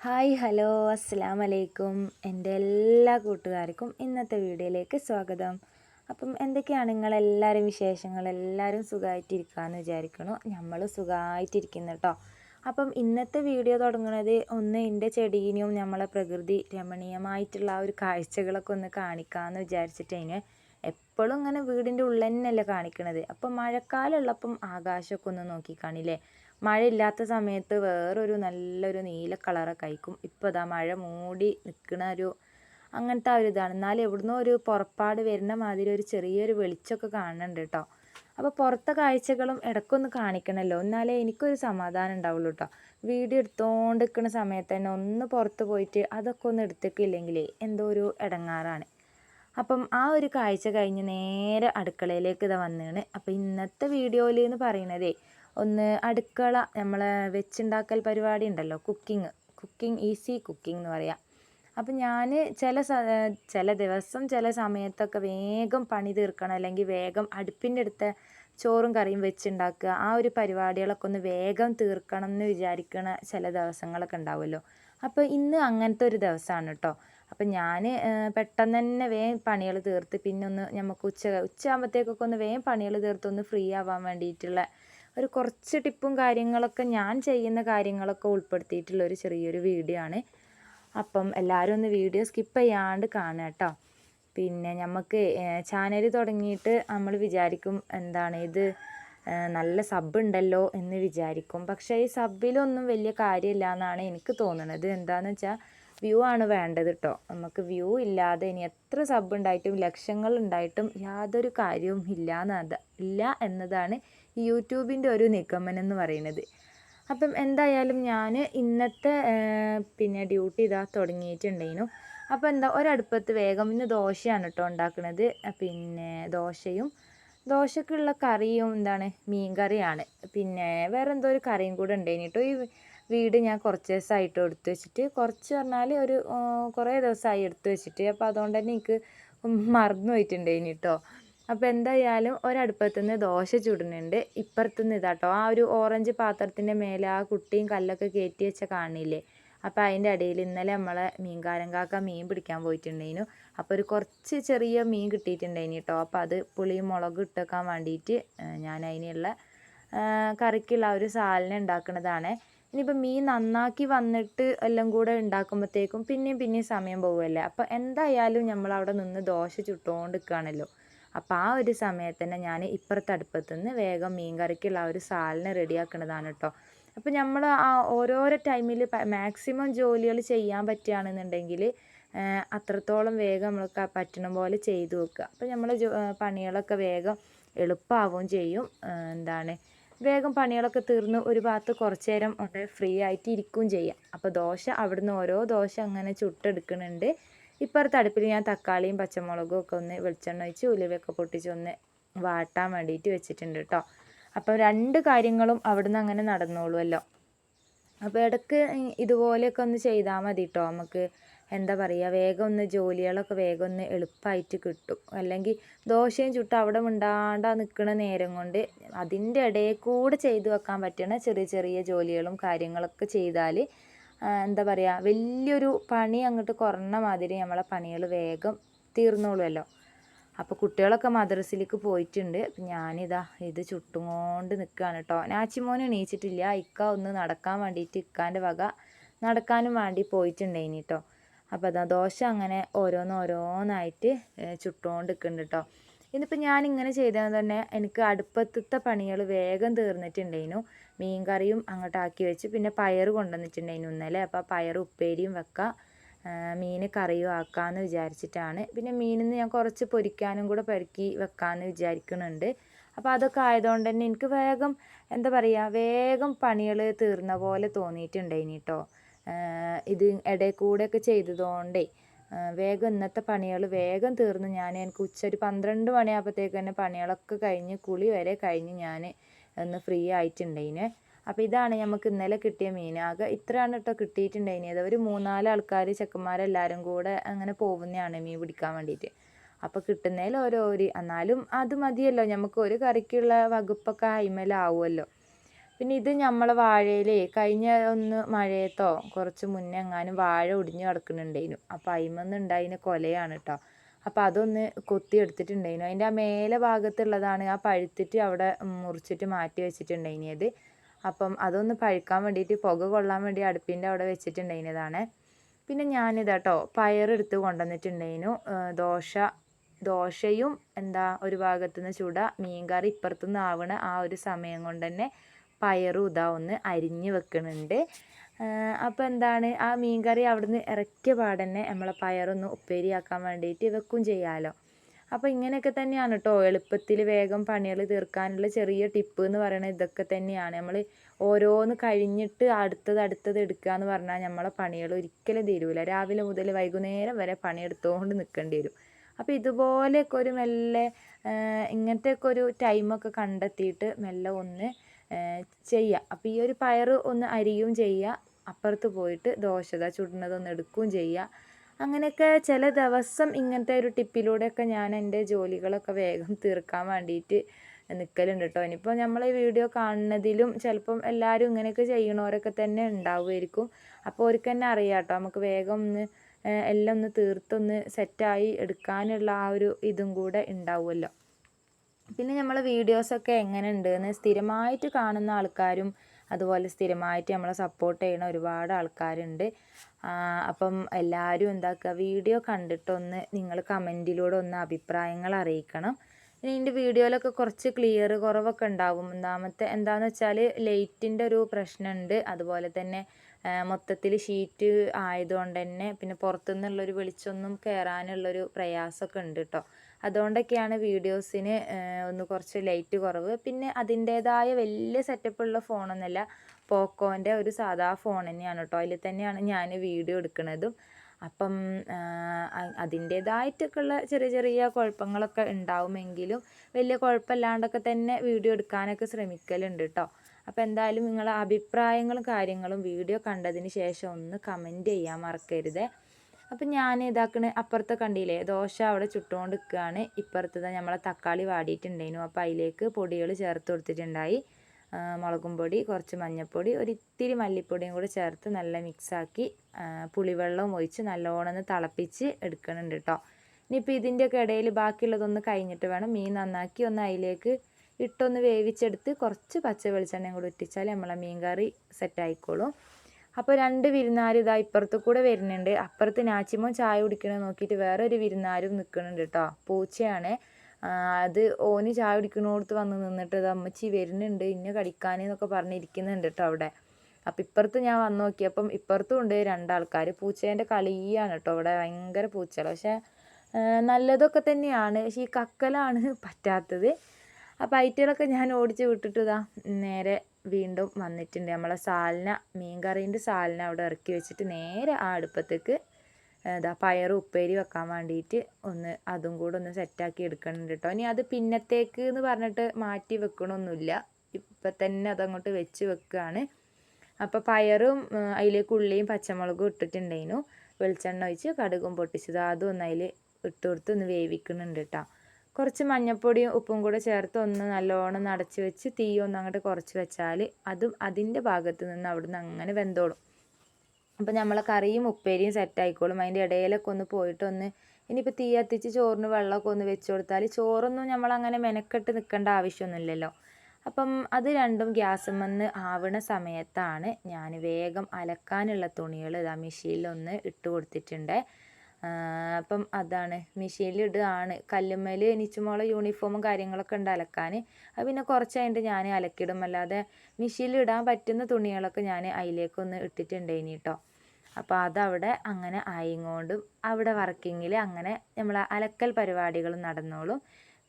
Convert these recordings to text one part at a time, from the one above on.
Hi hello അസ്സാം വലൈക്കും എന്റെ എല്ലാ കൂട്ടുകാർക്കും ഇന്നത്തെ വീഡിയോയിലേക്ക് സ്വാഗതം. അപ്പം എന്തൊക്കെയാണ് നിങ്ങളെല്ലാവരും വിശേഷങ്ങൾ? എല്ലാവരും സുഖമായിട്ടിരിക്കാമെന്ന് വിചാരിക്കണു. നമ്മൾ സുഖമായിട്ടിരിക്കുന്നു കേട്ടോ അപ്പം ഇന്നത്തെ വീഡിയോ തുടങ്ങുന്നത് ഒന്ന് എന്റെ ചെടീനെയും നമ്മളെ പ്രകൃതി രമണീയമായിട്ടുള്ള ആ ഒരു കാഴ്ചകളൊക്കെ ഒന്ന് കാണിക്കാമെന്ന് വിചാരിച്ചിട്ടതിന് എപ്പോഴും ഇങ്ങനെ വീടിന്റെ ഉള്ളിൽ തന്നെയല്ലേ കാണിക്കണത്. അപ്പം മഴക്കാലമുള്ളപ്പം ആകാശമൊക്കെ ഒന്ന് നോക്കി കാണില്ലേ മഴയില്ലാത്ത സമയത്ത് വേറൊരു നല്ലൊരു നീല കളറൊക്കെ ആയിരിക്കും. ഇപ്പോൾ ഇതാ മഴ മൂടി നിൽക്കുന്ന ഒരു അങ്ങനത്തെ ആ ഒരു ഇതാണ്. എന്നാലും എവിടുന്നോ ഒരു പുറപ്പാട് വരുന്ന മാതിരി ഒരു ചെറിയൊരു വെളിച്ചമൊക്കെ കാണുന്നുണ്ട് കേട്ടോ. അപ്പോൾ പുറത്തെ കാഴ്ചകളും ഇടയ്ക്കൊന്ന് കാണിക്കണമല്ലോ എന്നാലേ എനിക്കൊരു സമാധാനം ഉണ്ടാവുള്ളൂ കേട്ടോ. വീഡിയോ എടുത്തോണ്ട് നിൽക്കുന്ന സമയത്ത് തന്നെ ഒന്ന് പുറത്ത് പോയിട്ട് അതൊക്കെ ഒന്ന് എടുത്തിട്ടില്ലെങ്കിൽ എന്തോ ഒരു ഇടങ്ങാറാണ്. അപ്പം ആ ഒരു കാഴ്ച കഴിഞ്ഞ് നേരെ അടുക്കളയിലേക്ക് ഇതാ വന്നതാണ്. അപ്പോൾ ഇന്നത്തെ വീഡിയോയിൽ എന്ന് പറയുന്നതേ ഒന്ന് അടുക്കള നമ്മൾ വെച്ചുണ്ടാക്കൽ പരിപാടി ഉണ്ടല്ലോ കുക്കിംഗ് കുക്കിംഗ് ഈസി കുക്കിംഗ് എന്ന് പറയാം. അപ്പം ഞാൻ ചില ചില ദിവസം ചില സമയത്തൊക്കെ വേഗം പണി തീർക്കണം അല്ലെങ്കിൽ വേഗം അടുപ്പിന്റെ അടുത്ത് ചോറും കറിയും വെച്ചുണ്ടാക്കുക. ആ ഒരു പരിപാടികളൊക്കെ ഒന്ന് വേഗം തീർക്കണം എന്ന് വിചാരിക്കണ ചില ദിവസങ്ങളൊക്കെ ഉണ്ടാവുമല്ലോ. അപ്പോൾ ഇന്ന് അങ്ങനത്തെ ഒരു ദിവസമാണ് കേട്ടോ അപ്പം ഞാൻ പെട്ടെന്ന് തന്നെ വേഗം പണികൾ തീർത്ത് പിന്നെ ഒന്ന് നമുക്ക് ഉച്ച ഉച്ചയാകുമ്പോഴത്തേക്കൊക്കെ ഒന്ന് വേഗം പണികൾ തീർത്ത് ഒന്ന് ഫ്രീ ആവാൻ വേണ്ടിയിട്ടുള്ള ഒരു കുറച്ച് ടിപ്പും കാര്യങ്ങളൊക്കെ ഞാൻ ചെയ്യുന്ന കാര്യങ്ങളൊക്കെ ഉൾപ്പെടുത്തിയിട്ടുള്ള ഒരു ചെറിയൊരു വീഡിയോ ആണ്. അപ്പം എല്ലാവരും ഒന്ന് വീഡിയോ സ്കിപ്പ് ചെയ്യാണ്ട് കാണുക കേട്ടോ പിന്നെ നമുക്ക് ചാനൽ തുടങ്ങിയിട്ട് നമ്മൾ വിചാരിക്കും എന്താണ് ഇത് നല്ല സബ് ഉണ്ടല്ലോ എന്ന് വിചാരിക്കും. പക്ഷേ ഈ സബിലൊന്നും വലിയ കാര്യമില്ല എന്നാണ് എനിക്ക് തോന്നുന്നത് എന്താണെന്ന് വെച്ചാൽ വ്യൂ ആണ് വേണ്ടത് കേട്ടോ നമുക്ക് വ്യൂ ഇല്ലാതെ ഇനി എത്ര സബ് ഉണ്ടായിട്ടും ലക്ഷങ്ങൾ ഉണ്ടായിട്ടും യാതൊരു കാര്യവും ഇല്ല എന്നത് ഇല്ല എന്നതാണ് യൂട്യൂബിന്റെ ഒരു നിഗമനം എന്ന് പറയുന്നത്. അപ്പം എന്തായാലും ഞാൻ ഇന്നത്തെ പിന്നെ ഡ്യൂട്ടി ഇതാ തുടങ്ങിയിട്ടുണ്ടായിരുന്നു അപ്പോൾ എന്താ ഒരടുപ്പത്ത് വേഗം ഇന്ന് ദോശയാണ് കേട്ടോ ഉണ്ടാക്കുന്നത് പിന്നെ ദോശയും ദോശക്കുള്ള കറിയും എന്താണ് മീൻ കറിയാണ് പിന്നെ വേറെ എന്തോ ഒരു കറിയും കൂടെ ഉണ്ടായിന് കേട്ടോ ഈ വീട് ഞാൻ കുറച്ച് ദിവസമായിട്ട് എടുത്ത് വെച്ചിട്ട് കുറച്ച് പറഞ്ഞാൽ ഒരു കുറേ ദിവസമായി എടുത്ത് വെച്ചിട്ട് അപ്പോൾ അതുകൊണ്ട് തന്നെ എനിക്ക് മറന്നു പോയിട്ടുണ്ടായിന് കേട്ടോ അപ്പോൾ എന്തായാലും ഒരടുപ്പത്തു നിന്ന് ദോശ ചുടുന്നുണ്ട്. ഇപ്പുറത്തു നിന്ന് ഇതാട്ടോ ആ ഒരു ഓറഞ്ച് പാത്രത്തിന്റെ മേലെ ആ കുട്ടിയും കല്ലൊക്കെ കയറ്റി വെച്ച കാണില്ലേ? അപ്പോൾ അതിന്റെ ഇടയിൽ ഇന്നലെ നമ്മളെ മീൻകാരൻ കാക്ക മീൻ പിടിക്കാൻ പോയിട്ടുണ്ടായിരുന്നു അപ്പോൾ ഒരു കുറച്ച് ചെറിയ മീൻ കിട്ടിയിട്ടുണ്ടായിന് കേട്ടോ അപ്പോൾ അത് പുളിയും മുളകും ഇട്ടേക്കാൻ വേണ്ടിയിട്ട് ഞാൻ അതിനുള്ള കറിക്കുള്ള ഒരു സാലന ഉണ്ടാക്കുന്നതാണ് ഇനിയിപ്പോൾ മീൻ നന്നാക്കി വന്നിട്ട് എല്ലാം കൂടെ ഉണ്ടാക്കുമ്പോഴത്തേക്കും പിന്നെയും പിന്നെയും സമയം പോകുമല്ലേ അപ്പോൾ എന്തായാലും നമ്മൾ അവിടെ നിന്ന് ദോശ ചുട്ടുകൊണ്ട് നിൽക്കുകയാണല്ലോ അപ്പോൾ ആ ഒരു സമയത്ത് തന്നെ ഞാൻ ഇപ്പുറത്തെ നിന്ന് വേഗം മീൻ കറിക്കുള്ള ഒരു സാലിന് റെഡിയാക്കുന്നതാണ് കേട്ടോ അപ്പോൾ നമ്മൾ ആ ഓരോരോ ടൈമിൽ മാക്സിമം ജോലികൾ ചെയ്യാൻ പറ്റുകയാണെന്നുണ്ടെങ്കിൽ അത്രത്തോളം വേഗം നമ്മൾക്ക് പറ്റണ പോലെ ചെയ്തു വെക്കുക. അപ്പോൾ നമ്മൾ പണികളൊക്കെ വേഗം എളുപ്പമാവുകയും ചെയ്യും. എന്താണ് വേഗം പണികളൊക്കെ തീർന്ന് ഒരു ഭാഗത്ത് കുറച്ച് നേരം ഉണ്ട് ഫ്രീ ആയിട്ട് ഇരിക്കുകയും ചെയ്യാം. അപ്പോൾ ദോശ അവിടുന്ന് ഓരോ ദോശ അങ്ങനെ ചുട്ടെടുക്കുന്നുണ്ട്. ഇപ്പുറത്തെ അടുപ്പിൽ ഞാൻ തക്കാളിയും പച്ചമുളകും ഒക്കെ ഒന്ന് വെളിച്ചെണ്ണ ഒഴിച്ച് ഉലുവയൊക്കെ പൊട്ടിച്ച് ഒന്ന് വാട്ടാൻ വേണ്ടിയിട്ട് വെച്ചിട്ടുണ്ട് കേട്ടോ അപ്പോൾ രണ്ട് കാര്യങ്ങളും അവിടുന്ന് അങ്ങനെ നടന്നോളുമല്ലോ അപ്പോൾ ഇടയ്ക്ക് ഇതുപോലെയൊക്കെ ഒന്ന് ചെയ്താൽ മതി കേട്ടോ നമുക്ക് എന്താ പറയുക വേഗം ഒന്ന് ജോലികളൊക്കെ വേഗം ഒന്ന് എളുപ്പമായിട്ട് കിട്ടും. അല്ലെങ്കിൽ ദോശയും ചുട്ട് അവിടെ മിണ്ടാണ്ട നിൽക്കുന്ന നേരം കൊണ്ട് അതിന്റെ ഇടയിൽ കൂടെ ചെയ്തു വെക്കാൻ പറ്റണ ചെറിയ ചെറിയ ജോലികളും കാര്യങ്ങളൊക്കെ ചെയ്താൽ എന്താ പറയുക വലിയൊരു പണി അങ്ങോട്ട് കുറഞ്ഞ മാതിരി നമ്മളെ പണികൾ വേഗം തീർന്നോളുമല്ലോ അപ്പോൾ കുട്ടികളൊക്കെ മദ്രസയിലേക്ക് പോയിട്ടുണ്ട്. അപ്പം ഞാനിതാ ഇത് ചുട്ടുകൊണ്ട് നിൽക്കുകയാണ് കേട്ടോ നാച്ചിമോൻ എണീച്ചിട്ടില്ല. ഇക്ക ഒന്ന് നടക്കാൻ വേണ്ടിയിട്ട് ഇക്കാന്റെ വക നടക്കാനും വേണ്ടി പോയിട്ടുണ്ടായിനി കേട്ടോ അപ്പോൾ അതാ ദോശ അങ്ങനെ ഓരോന്നോരോന്നായിട്ട് ചുട്ടുകൊണ്ട് നിൽക്കുന്നുണ്ട് കേട്ടോ ഇതിപ്പോൾ ഞാനിങ്ങനെ ചെയ്തത് തന്നെ എനിക്ക് അടുപ്പത്തത്തെ പണികൾ വേഗം തീർന്നിട്ടുണ്ടായിരുന്നു മീൻ കറിയും അങ്ങോട്ടാക്കി വെച്ച് പിന്നെ പയർ കൊണ്ടുവന്നിട്ടുണ്ടായിരുന്നു ഇന്നലെ. അപ്പോൾ പയർ ഉപ്പേരിയും വെക്കാം. മീൻ കറിയും ആക്കാമെന്ന് വിചാരിച്ചിട്ടാണ്. പിന്നെ മീനിൽ നിന്ന് ഞാൻ കുറച്ച് പൊരിക്കാനും കൂടെ പെറുക്കി വെക്കാമെന്ന് വിചാരിക്കുന്നുണ്ട് അപ്പോൾ അതൊക്കെ ആയതുകൊണ്ട് തന്നെ എനിക്ക് വേഗം എന്താ പറയുക വേഗം പണികൾ തീർന്ന പോലെ തോന്നിയിട്ടുണ്ടായിനി കേട്ടോ ഇത് ഇടയിൽ കൂടെയൊക്കെ ചെയ്തതുകൊണ്ടേ വേഗം ഇന്നത്തെ പണികൾ വേഗം തീർന്ന് ഞാൻ എനിക്ക് ഉച്ച ഒരു പന്ത്രണ്ട് മണിയാകുമ്പോഴത്തേക്ക് തന്നെ പണികളൊക്കെ കഴിഞ്ഞ് കുളി വരെ കഴിഞ്ഞ് ഞാൻ ഒന്ന് ഫ്രീ ആയിട്ടുണ്ടായിന്. അപ്പോൾ ഇതാണ് നമുക്ക് ഇന്നലെ കിട്ടിയ മീൻ. ആകെ ഇത്രയാണ് കേട്ടോ കിട്ടിയിട്ടുണ്ടായിരുന്നത് ഒരു മൂന്നാൽ ആൾക്കാർ ചെക്കന്മാരെല്ലാവരും കൂടെ അങ്ങനെ പോകുന്നതാണ് മീൻ പിടിക്കാൻ വേണ്ടിയിട്ട് അപ്പോൾ കിട്ടുന്നതിൽ ഓരോ എന്നാലും അത് മതിയല്ലോ. നമുക്ക് ഒരു കറിക്കുള്ള വകുപ്പൊക്കെ അയിമേലാവുമല്ലോ പിന്നെ ഇത് നമ്മളെ വാഴയിലേ കഴിഞ്ഞ ഒന്ന് മഴയത്തോ കുറച്ച് മുന്നേ എങ്ങാനും വാഴ ഒടിഞ്ഞു കിടക്കുന്നുണ്ടായിരുന്നു അപ്പോൾ അതിന്മേൽ ഉണ്ടായിരുന്ന കൊലയാണ് കേട്ടോ അപ്പോൾ അതൊന്ന് കൊത്തി എടുത്തിട്ടുണ്ടായിരുന്നു അതിന്റെ ആ മേലെ ഭാഗത്തുള്ളതാണ് ആ പഴുത്തിട്ട് അവിടെ മുറിച്ചിട്ട് മാറ്റി വെച്ചിട്ടുണ്ടായിരുന്നത് അപ്പം അതൊന്ന് പഴുക്കാൻ വേണ്ടിയിട്ട് പുക കൊള്ളാൻ വേണ്ടി അടുപ്പിന്റെ അവിടെ വെച്ചിട്ടുണ്ടായിരുന്നതാണ്. പിന്നെ ഞാനിതാട്ടോ പയറെടുത്ത് കൊണ്ടുവന്നിട്ടുണ്ടായിരുന്നു. ദോശ ദോശയും എന്താ ഒരു ഭാഗത്തുനിന്ന് ചൂട മീൻകറി ഇപ്പുറത്തുനിന്ന് ആവണ ആ ഒരു സമയം കൊണ്ട് തന്നെ പയറും ഇതാ ഒന്ന് അരിഞ്ഞ് വെക്കുന്നുണ്ട് അപ്പോൾ എന്താണ് ആ മീൻകറി അവിടുന്ന് ഇറക്കിയ പാടന്നെ നമ്മളെ പയറൊന്ന് ഉപ്പേരിയാക്കാൻ വേണ്ടിയിട്ട് വെക്കും ചെയ്യാമല്ലോ അപ്പോൾ ഇങ്ങനെയൊക്കെ തന്നെയാണ് കേട്ടോ എളുപ്പത്തിൽ വേഗം പണികൾ തീർക്കാനുള്ള ചെറിയ ടിപ്പ് എന്ന് പറയുന്നത് ഇതൊക്കെ തന്നെയാണ്. നമ്മൾ ഓരോന്ന് കഴിഞ്ഞിട്ട് അടുത്തത് അടുത്തത് എടുക്കുക എന്ന് പറഞ്ഞാൽ നമ്മളെ പണികൾ ഒരിക്കലും തീരൂല. രാവിലെ മുതൽ വൈകുന്നേരം വരെ പണിയെടുത്തുകൊണ്ട് നിൽക്കേണ്ടി വരും. അപ്പോൾ ഇതുപോലെയൊക്കെ ഒരു മെല്ലെ ഇങ്ങനത്തെയൊക്കെ ഒരു ടൈമൊക്കെ കണ്ടെത്തിയിട്ട് മെല്ലെ ഒന്ന് ചെയ്യുക അപ്പോൾ ഈ ഒരു പയർ ഒന്ന് അരിയും ചെയ്യുക അപ്പുറത്ത് പോയിട്ട് ദോശ ചുടുന്നതൊന്ന് എടുക്കുകയും ചെയ്യുക അങ്ങനെയൊക്കെ ചില ദിവസം ഇങ്ങനത്തെ ഒരു ടിപ്പിലൂടെയൊക്കെ ഞാൻ എന്റെ ജോലികളൊക്കെ വേഗം തീർക്കാൻ വേണ്ടിയിട്ട് നിൽക്കലുണ്ട് കേട്ടോ. ഇനിയിപ്പോൾ നമ്മൾ ഈ വീഡിയോ കാണുന്നതിലും ചിലപ്പം എല്ലാവരും ഇങ്ങനെയൊക്കെ ചെയ്യണവരൊക്കെ തന്നെ ഉണ്ടാവുമായിരിക്കും. അപ്പോൾ അവർക്ക് തന്നെ അറിയാം കേട്ടോ. നമുക്ക് വേഗം ഒന്ന് എല്ലാം ഒന്ന് തീർത്തൊന്ന് സെറ്റായി എടുക്കാനുള്ള ആ ഒരു ഇതും കൂടെ ഉണ്ടാവുമല്ലോ. പിന്നെ നമ്മൾ വീഡിയോസൊക്കെ എങ്ങനെ ഉണ്ടെന്ന് സ്ഥിരമായിട്ട് കാണുന്ന ആൾക്കാരും അതുപോലെ സ്ഥിരമായിട്ട് നമ്മളെ സപ്പോർട്ട് ചെയ്യണ ഒരുപാട് ആൾക്കാരുണ്ട്. അപ്പം എല്ലാവരും എന്താക്കുക വീഡിയോ കണ്ടിട്ടൊന്ന് നിങ്ങൾ കമന്റിലൂടെ ഒന്ന് അഭിപ്രായങ്ങൾ അറിയിക്കണം. ഇനി ഇതിന്റെ വീഡിയോയിലൊക്കെ കുറച്ച് ക്ലിയർ കുറവൊക്കെ ഉണ്ടാവും. ഒന്നാമത്തെ എന്താണെന്ന് വെച്ചാൽ ലൈറ്റിന്റെ ഒരു പ്രശ്നമുണ്ട് അതുപോലെ തന്നെ മൊത്തത്തിൽ ഷീറ്റ് ആയതുകൊണ്ട് തന്നെ പിന്നെ പുറത്തുനിന്നുള്ളൊരു വെളിച്ചമൊന്നും കയറാനുള്ളൊരു പ്രയാസമൊക്കെ ഉണ്ട് കേട്ടോ അതുകൊണ്ടൊക്കെയാണ് വീഡിയോസിന് ഒന്ന് കുറച്ച് ലൈറ്റ് കുറവ്. പിന്നെ അതിന്റേതായ വലിയ സെറ്റപ്പുള്ള ഫോണൊന്നുമല്ല പോക്കോന്റെ ഒരു സാധാ ഫോൺ തന്നെയാണ് കേട്ടോ അതിൽ തന്നെയാണ് ഞാൻ വീഡിയോ എടുക്കുന്നതും അപ്പം അതിന്റേതായിട്ടൊക്കെയുള്ള ചെറിയ ചെറിയ കുഴപ്പങ്ങളൊക്കെ ഉണ്ടാവുമെങ്കിലും വലിയ കുഴപ്പമില്ലാണ്ടൊക്കെ തന്നെ വീഡിയോ എടുക്കാനൊക്കെ ശ്രമിക്കലുണ്ട് കേട്ടോ അപ്പോൾ എന്തായാലും നിങ്ങളെ അഭിപ്രായങ്ങളും കാര്യങ്ങളും വീഡിയോ കണ്ടതിന് ശേഷം ഒന്ന് കമന്റ് ചെയ്യാൻ മറക്കരുത്. അപ്പം ഞാൻ ഇതാക്കണ അപ്പുറത്തെ കണ്ടില്ലേ ദോശ അവിടെ ചുട്ടുകൊണ്ട് നിൽക്കുകയാണ് ഇപ്പുറത്തത് നമ്മളെ തക്കാളി വാടിയിട്ടുണ്ടായിരുന്നു. അപ്പോൾ അതിലേക്ക് പൊടികൾ ചേർത്ത് കൊടുത്തിട്ടുണ്ടായി. മുളകും പൊടി കുറച്ച് മഞ്ഞൾപ്പൊടി ഒരു ഇത്തിരി മല്ലിപ്പൊടിയും കൂടി ചേർത്ത് നല്ല മിക്സാക്കി പുളിവെള്ളവും ഒഴിച്ച് നല്ലോണം ഒന്ന് തിളപ്പിച്ച് എടുക്കുന്നുണ്ട് കേട്ടോ ഇനിയിപ്പോൾ ഇതിന്റെയൊക്കെ ഇടയിൽ ബാക്കിയുള്ളതൊന്ന് കഴിഞ്ഞിട്ട് വേണം മീൻ നന്നാക്കി ഒന്ന് അതിലേക്ക് ഇട്ടൊന്ന് വേവിച്ചെടുത്ത് കുറച്ച് പച്ച വെളിച്ചെണ്ണയും കൂടി ഇട്ടിച്ചാൽ നമ്മളെ മീൻ കറി സെറ്റ് ആയിക്കോളും. അപ്പോൾ രണ്ട് വിരുന്നാർ ഇതാ ഇപ്പുറത്ത് കൂടെ വരുന്നുണ്ട്. അപ്പുറത്ത് നാച്ചിമോൻ ചായ കുടിക്കണത് നോക്കിയിട്ട് വേറൊരു വിരുന്നാരും നിൽക്കുന്നുണ്ട് കേട്ടോ പൂച്ചയാണ്. അത് ഓന് ചായ കുടിക്കണോടത്ത് വന്ന് നിന്നിട്ട് ഇത് അമ്മച്ചി വരുന്നുണ്ട്. ഇന്നെ കടിക്കാനെന്നൊക്കെ പറഞ്ഞിരിക്കുന്നുണ്ട് കേട്ടോ അവിടെ. അപ്പം ഇപ്പുറത്ത് ഞാൻ വന്ന് നോക്കിയപ്പം ഇപ്പുറത്തും ഉണ്ട് രണ്ടാൾക്കാർ പൂച്ചേന്റെ കളിയാണ് കേട്ടോ അവിടെ ഭയങ്കര പൂച്ചകൾ പക്ഷേ നല്ലതൊക്കെ തന്നെയാണ്. പക്ഷേ ഈ കക്കലാണ് പറ്റാത്തത്. അപ്പോൾ ഐറ്റുകളൊക്കെ ഞാൻ ഓടിച്ച് വിട്ടിട്ട് ഇതാ നേരെ വീണ്ടും വന്നിട്ടുണ്ട്. നമ്മളെ സാലിന മീൻ കറീന്റെ സാലിന അവിടെ ഇറക്കി വെച്ചിട്ട് നേരെ ആ അടുപ്പത്തേക്ക് എന്താ പയറും ഉപ്പേരി വെക്കാൻ വേണ്ടിയിട്ട് ഒന്ന് അതും കൂടെ ഒന്ന് സെറ്റാക്കി എടുക്കണുണ്ട് കേട്ടോ ഇനി അത് പിന്നത്തേക്ക് എന്ന് പറഞ്ഞിട്ട് മാറ്റി വെക്കണമൊന്നുമില്ല ഇപ്പം തന്നെ അതങ്ങോട്ട് വെച്ച് വെക്കുകയാണ് അപ്പോൾ പയറും അതിലേക്ക് ഉള്ളിയും പച്ചമുളകും ഇട്ടിട്ടുണ്ടായിരുന്നു. വെളിച്ചെണ്ണ ഒഴിച്ച് കടുകും പൊട്ടിച്ചത്. അതും ഒന്ന് അതിൽ ഇട്ട് കൊടുത്ത് ഒന്ന് വേവിക്കുന്നുണ്ട് കേട്ടോ കുറച്ച് മഞ്ഞൾപ്പൊടിയും ഉപ്പും കൂടെ ചേർത്ത് ഒന്ന് നല്ലോണം നടച്ച് വെച്ച് തീ ഒന്ന് അങ്ങോട്ട് കുറച്ച് വെച്ചാൽ അതും അതിന്റെ ഭാഗത്ത് നിന്ന് അവിടുന്ന് അങ്ങനെ വെന്തോളും. അപ്പോൾ നമ്മളെ കറിയും ഉപ്പേരിയും സെറ്റ് ആയിക്കോളും അതിന്റെ ഇടയിലൊക്കെ ഒന്ന് പോയിട്ടൊന്ന് ഇനിയിപ്പോൾ തീ കത്തിച്ച് ചോറിന് വെള്ളമൊക്കെ ഒന്ന് വെച്ച് കൊടുത്താൽ ചോറൊന്നും നമ്മളങ്ങനെ മെനക്കെട്ട് നിൽക്കേണ്ട ആവശ്യമൊന്നുമില്ലല്ലോ. അപ്പം അത് രണ്ടും ഗ്യാസമെന്ന് ആവണ സമയത്താണ് ഞാൻ വേഗം അലക്കാനുള്ള തുണികൾ ഇതാ മെഷീനിലൊന്ന് ഇട്ട് കൊടുത്തിട്ടുണ്ട്. അപ്പം അതാണ്. മെഷീനിലിടുകയാണ് കല്ലുമ്മേൽ എനിച്ചുമോളെ യൂണിഫോമും കാര്യങ്ങളൊക്കെ ഉണ്ട് അലക്കാൻ അത് പിന്നെ കുറച്ച് കഴിഞ്ഞിട്ട് ഞാൻ അലക്കിടും. അല്ലാതെ മെഷീനിലിടാൻ പറ്റുന്ന തുണികളൊക്കെ ഞാൻ അതിലേക്കൊന്ന് ഇട്ടിട്ടുണ്ടായിനി കേട്ടോ അപ്പോൾ അതവിടെ അങ്ങനെ ആയിങ്ങോണ്ടും അവിടെ വർക്കിങ്ങിൽ അങ്ങനെ നമ്മൾ അലക്കൽ പരിപാടികൾ നടന്നോളും.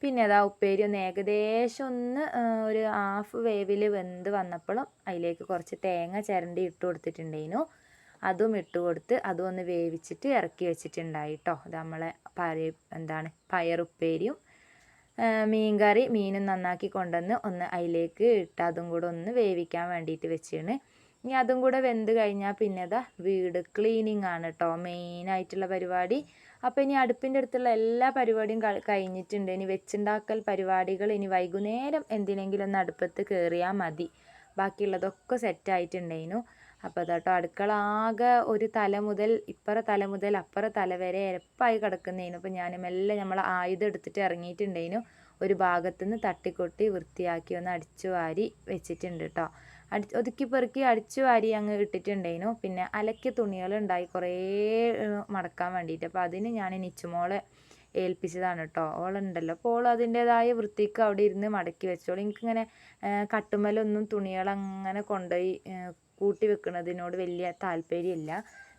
പിന്നെ അതാ ഉപ്പേരി ഒന്ന് ഏകദേശം ഒന്ന് ഒരു ഹാഫ് വേവിൽ വെന്ത് വന്നപ്പോഴും അതിലേക്ക് കുറച്ച് തേങ്ങ ചിരണ്ടി ഇട്ട് കൊടുത്തിട്ടുണ്ടായിരുന്നു അതും ഇട്ട് കൊടുത്ത് അതും ഒന്ന് വേവിച്ചിട്ട് ഇറക്കി വെച്ചിട്ടുണ്ടായി കേട്ടോ നമ്മളെ പഴയ എന്താണ് പയറുപ്പേരിയും മീൻകറി മീനും നന്നാക്കി കൊണ്ടുവന്ന് ഒന്ന് അതിലേക്ക് ഇട്ട് അതും കൂടെ ഒന്ന് വേവിക്കാൻ വേണ്ടിയിട്ട് വെച്ചാണ്. ഇനി അതും കൂടെ വെന്ത് കഴിഞ്ഞാൽ പിന്നെ അതാ വീട് ക്ലീനിങ് ആണ് കേട്ടോ മെയിനായിട്ടുള്ള പരിപാടി. അപ്പോൾ ഇനി അടുപ്പിന്റെ അടുത്തുള്ള എല്ലാ പരിപാടിയും കഴിഞ്ഞിട്ടുണ്ട്. ഇനി വെച്ചുണ്ടാക്കൽ പരിപാടികൾ ഇനി വൈകുന്നേരം എന്തിനെങ്കിലും ഒന്ന് അടുപ്പത്ത് കയറിയാൽ മതി. ബാക്കിയുള്ളതൊക്കെ സെറ്റായിട്ടുണ്ടായിരുന്നു അപ്പോൾ അതാട്ടോ അടുക്കള ആകെ ഒരു തല മുതൽ ഇപ്പറ തല മുതൽ അപ്പുറ തല വരെ എരപ്പായി കിടക്കുന്നതിനു അപ്പോൾ ഞാൻ മെല്ലെ നമ്മൾ ആയുധം എടുത്തിട്ട് ഇറങ്ങിയിട്ടുണ്ടേനു. ഒരു ഭാഗത്തുനിന്ന് തട്ടിക്കൊട്ടി വൃത്തിയാക്കി ഒന്ന് അടിച്ചു വാരി വെച്ചിട്ടുണ്ട് കേട്ടോ അടി ഒതുക്കി പെറുക്കി അടിച്ചു വാരി അങ്ങ് ഇട്ടിട്ടുണ്ടായിരുന്നു പിന്നെ അലക്കിയ തുണികളുണ്ടായി കുറേ മടക്കാൻ വേണ്ടിയിട്ട്. അപ്പോൾ അതിന് ഞാൻ നിച്ചുമോളെ ഏൽപ്പിച്ചതാണ് കേട്ടോ ഓളുണ്ടല്ലോ. അപ്പോൾ ഓൾ അതിന്റെതായ വൃത്തിക്ക് അവിടെ ഇരുന്ന് മടക്കി വെച്ചോളൂ. എനിക്കിങ്ങനെ കട്ടുമ്മലൊന്നും തുണികളങ്ങനെ കൊണ്ടുപോയി കൂട്ടി വെക്കുന്നതിനോട് വലിയ താല്പര്യമില്ല.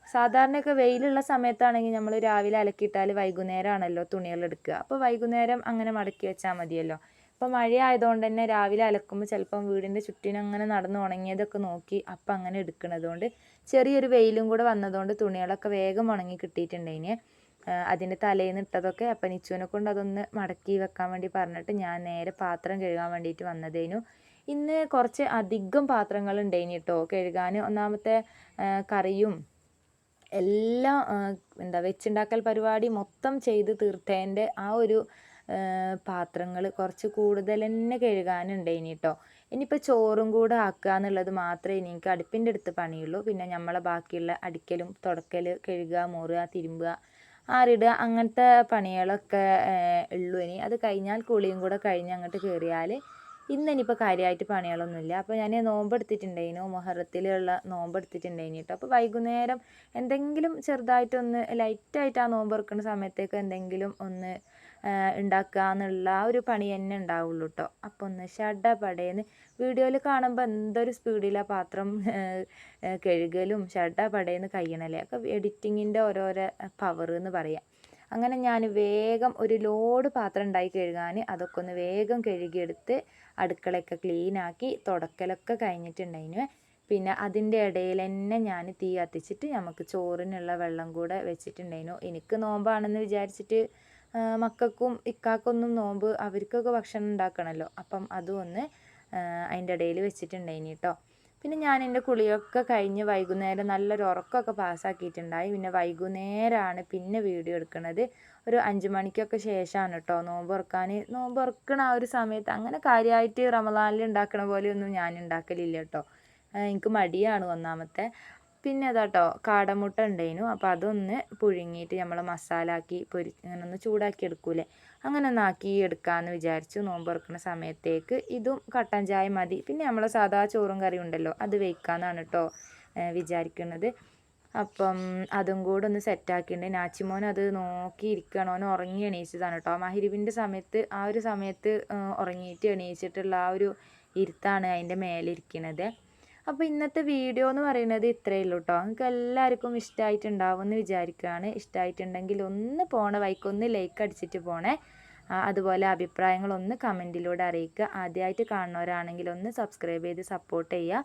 സാധാരണയൊക്കെ വെയിലുള്ള സമയത്താണെങ്കിൽ നമ്മൾ രാവിലെ അലക്കിയിട്ടാൽ വൈകുന്നേരമാണല്ലോ തുണികൾ എടുക്കുക. അപ്പോൾ വൈകുന്നേരം അങ്ങനെ മടക്കി വെച്ചാൽ മതിയല്ലോ. ഇപ്പോൾ മഴ ആയതുകൊണ്ട് തന്നെ രാവിലെ അലക്കുമ്പോൾ ചിലപ്പം വീടിന്റെ ചുറ്റിനങ്ങനെ നടന്നു ഉണങ്ങിയതൊക്കെ നോക്കി അപ്പം അങ്ങനെ എടുക്കണതുകൊണ്ട് ചെറിയൊരു വെയിലും കൂടെ വന്നതുകൊണ്ട് തുണികളൊക്കെ വേഗം ഉണങ്ങി കിട്ടിയിട്ടുണ്ടായിന് അതിന്റെ തലേന്ന് ഇട്ടതൊക്കെ അപ്പം നിച്ചുവിനെ കൊണ്ട് അതൊന്ന് മടക്കി വെക്കാൻ വേണ്ടി പറഞ്ഞിട്ട് ഞാൻ നേരെ പാത്രം കഴുകാൻ വേണ്ടിയിട്ട് വന്നതേനു. ഇന്ന് കുറച്ച് അധികം പാത്രങ്ങൾ ഉണ്ടായിന് കേട്ടോ കഴുകാൻ ഒന്നാമത്തെ കറിയും എല്ലാം എന്താ വെച്ചുണ്ടാക്കൽ പരിപാടി മൊത്തം ചെയ്ത് തീർത്തതിന്റെ ആ ഒരു പാത്രങ്ങൾ കുറച്ച് കൂടുതൽ തന്നെ കഴുകാനുണ്ടായിന് കേട്ടോ ഇനിയിപ്പോൾ ചോറും കൂടെ ആക്കുക എന്നുള്ളത് മാത്രമേ എനിക്ക് അടുപ്പിന്റെ അടുത്ത് പണിയുള്ളൂ. പിന്നെ നമ്മളെ ബാക്കിയുള്ള അടിക്കലും തുടക്കൽ കഴുകുക മുറുക തിരുമ്പുക ആറിടുക അങ്ങനത്തെ പണികളൊക്കെ ഉള്ളൂ ഇനി. അത് കഴിഞ്ഞാൽ കുളിയും കൂടെ കഴിഞ്ഞ് അങ്ങോട്ട് കയറിയാൽ ഇന്ന് ഇനിയിപ്പോൾ കാര്യമായിട്ട് പണികളൊന്നുമില്ല. അപ്പോൾ ഞാൻ നോമ്പ് എടുത്തിട്ടുണ്ടായിരുന്നു മുഹറത്തിലുള്ള നോമ്പ് എടുത്തിട്ടുണ്ടായിന് കേട്ടോ അപ്പോൾ വൈകുന്നേരം എന്തെങ്കിലും ചെറുതായിട്ടൊന്ന് ലൈറ്റായിട്ട് ആ നോമ്പ് തുറക്കുന്ന സമയത്തേക്ക് എന്തെങ്കിലും ഒന്ന് ഉണ്ടാക്കുക എന്നുള്ള ആ ഒരു പണി തന്നെ ഉണ്ടാവുള്ളൂ കേട്ടോ അപ്പോൾ ഒന്ന് ഷഡ പടയെന്ന് വീഡിയോയിൽ കാണുമ്പോൾ എന്തൊരു സ്പീഡിലാണ് പാത്രം കഴുകലും ഷഡ പടയെന്ന് കഴിയണല്ലേ ഒക്കെ എഡിറ്റിങ്ങിന്റെ ഓരോരോ പവർ എന്ന് പറയാം. അങ്ങനെ ഞാൻ വേഗം ഒരു ലോഡ് പാത്രം ഉണ്ടായി കഴുകാൻ അതൊക്കെ ഒന്ന് വേഗം കഴുകിയെടുത്ത് അടുക്കളയൊക്കെ ക്ലീനാക്കി തുടക്കലൊക്കെ കഴിഞ്ഞിട്ടുണ്ടായിന് പിന്നെ അതിന്റെ ഇടയിൽ തന്നെ ഞാൻ തീ കത്തിച്ചിട്ട് നമുക്ക് ചോറിനുള്ള വെള്ളം കൂടെ വെച്ചിട്ടുണ്ടായിരുന്നു. എനിക്ക് നോമ്പാണെന്ന് വിചാരിച്ചിട്ട് മക്കൾക്കും ഇക്കാക്കൊന്നും നോമ്പ് അവർക്കൊക്കെ ഭക്ഷണം ഉണ്ടാക്കണമല്ലോ. അപ്പം അതും ഒന്ന് അതിന്റെ ഇടയിൽ വെച്ചിട്ടുണ്ടായിനി കേട്ടോ. പിന്നെ ഞാൻ എന്റെ കുളിയൊക്കെ കഴിഞ്ഞ് വൈകുന്നേരം നല്ലൊരു ഉറക്കമൊക്കെ പാസ്സാക്കിയിട്ടുണ്ടായി. പിന്നെ വൈകുന്നേരമാണ് പിന്നെ വീഡിയോ എടുക്കുന്നത് ഒരു അഞ്ച് മണിക്കൊക്കെ ശേഷമാണ് കേട്ടോ നോമ്പ് തുറക്കാൻ. നോമ്പ് തുറക്കണ ആ ഒരു സമയത്ത് അങ്ങനെ കാര്യമായിട്ട് റമദാനിൽ ഉണ്ടാക്കണ പോലെയൊന്നും ഞാൻ ഉണ്ടാക്കലില്ല കേട്ടോ. എനിക്ക് മടിയാണ് ഒന്നാമത്തെ. പിന്നെ അതാട്ടോ കാടമുട്ട ഉണ്ടായിരുന്നു. അപ്പോൾ അതൊന്ന് പുഴുങ്ങിയിട്ട് നമ്മൾ മസാല ആക്കി പൊരി അങ്ങനെ ഒന്ന് ചൂടാക്കി എടുക്കൂലേ? അങ്ങനെ ഒന്ന് ആക്കി എടുക്കാമെന്ന് വിചാരിച്ചു. നോമ്പ് തുറക്കുന്ന സമയത്തേക്ക് ഇതും കട്ടൻ ചായ മതി. പിന്നെ നമ്മൾ സാധാ ചോറും കറിയും ഉണ്ടല്ലോ അത് വയ്ക്കാമെന്നാണ് കേട്ടോ വിചാരിക്കുന്നത് അപ്പം അതും കൂടെ ഒന്ന് സെറ്റാക്കിയിട്ടുണ്ട് നാച്ചിമോൻ അത് നോക്കി ഇരിക്കണം ഉറങ്ങി എണീച്ചതാണ് കേട്ടോ മഹിരിവിന്റെ സമയത്ത് ആ ഒരു സമയത്ത് ഉറങ്ങിയിട്ട് എണീച്ചിട്ടുള്ള ആ ഒരു ഇരുത്താണ് അതിന്റെ മേലെ ഇരിക്കുന്നത് അപ്പോൾ ഇന്നത്തെ വീഡിയോ എന്ന് പറയുന്നത് ഇത്രയേ ഉള്ളൂ കേട്ടോ നിങ്ങൾക്ക് എല്ലാവർക്കും ഇഷ്ടമായിട്ടുണ്ടാവും എന്ന് വിചാരിക്കുകയാണ്. ഇഷ്ടമായിട്ടുണ്ടെങ്കിൽ ഒന്ന് പോണ വൈക്കൊന്ന് ലൈക്ക് അടിച്ചിട്ട് പോണേ. അതുപോലെ അഭിപ്രായങ്ങളൊന്ന് കമന്റിലൂടെ അറിയിക്കുക. ആദ്യമായിട്ട് കാണുന്നവരാണെങ്കിൽ ഒന്ന് സബ്സ്ക്രൈബ് ചെയ്ത് സപ്പോർട്ട് ചെയ്യുക.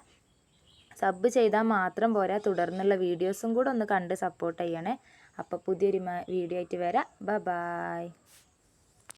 സബ് ചെയ്താൽ മാത്രം പോരാ. തുടർന്നുള്ള വീഡിയോസും കൂടെ ഒന്ന് കണ്ട് സപ്പോർട്ട് ചെയ്യണേ. അപ്പോൾ പുതിയൊരു വീഡിയോ ആയിട്ട് വരാം. ബ ബായ്